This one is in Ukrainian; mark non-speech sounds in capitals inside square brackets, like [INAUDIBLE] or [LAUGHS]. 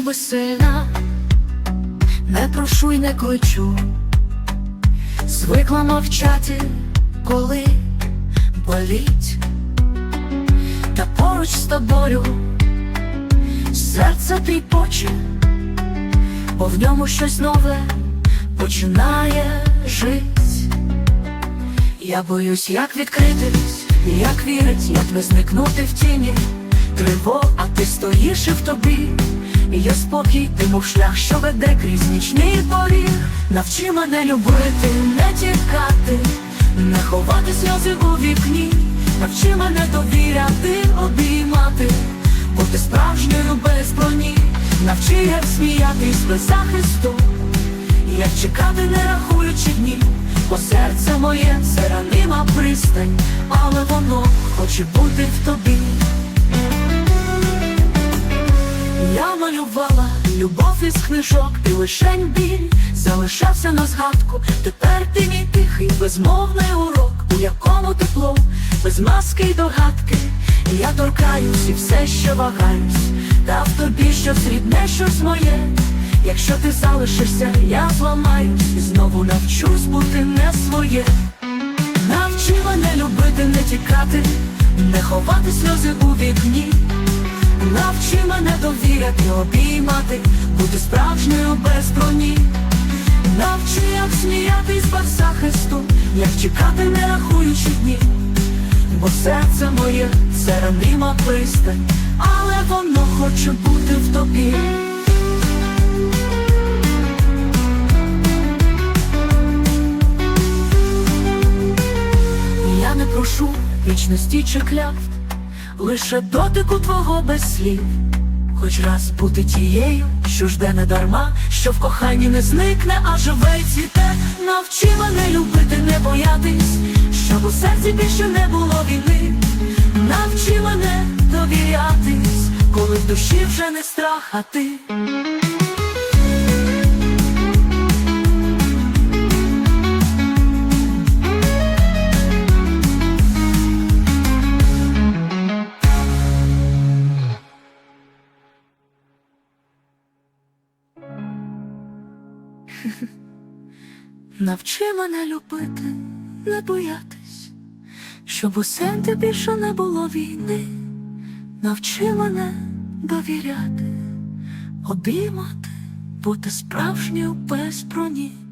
безсильна, не прошу й не кличу, звикла мовчати, коли боліть, та поруч з тобою серце тріпоче, бо в ньому щось нове починає жить. Я боюсь, як відкритись, як вірить, як не зникнути в тіні. Триво, а ти стоїш і в тобі. Є спокій, ти мов шлях, що веде крізь нічний поріг. Навчи мене любити, не тікати, не ховати сльози у вікні. Навчи мене довіряти, обіймати, бути справжньою без броні. Навчи, як сміятись без захисту, як чекати, не рахуючи дні, бо серце моє це ранима пристань, але воно хоче бути в тобі. Малювала любов із книжок, і лишень біль залишався на згадку. Тепер ти мій тихий, безмовний урок, у якому тепло, без маски й догадки. Я торкаюсь і все ще вагаюсь, та в тобі щось рідне, щось моє. Якщо ти залишишся, я зламаюсь і знову навчусь бути не своє. Навчи мене любити, не тікати, не ховати сльози у вікні. Навчи мене довіряти, обіймати, бути справжньою без броні. Навчи, як сміятись без захисту, як чекати, не рахуючи дні. Бо серце моє це ранима пристань, але воно хоче бути в тобі. Я не прошу вічності чи клятв, лише дотику твого без слів. Хоч раз бути тією, що жде не дарма, що в коханні не зникне, а живе й цвіте. Навчи мене любити, не боятись, щоб у серці більше не було війни. Навчи мене довірятись, коли в душі вже не страх, а ти. [LAUGHS] Навчи мене любити, не боятись, щоб у серці більше не було війни. Навчи мене довіряти, обіймати, бути справжньою без броні.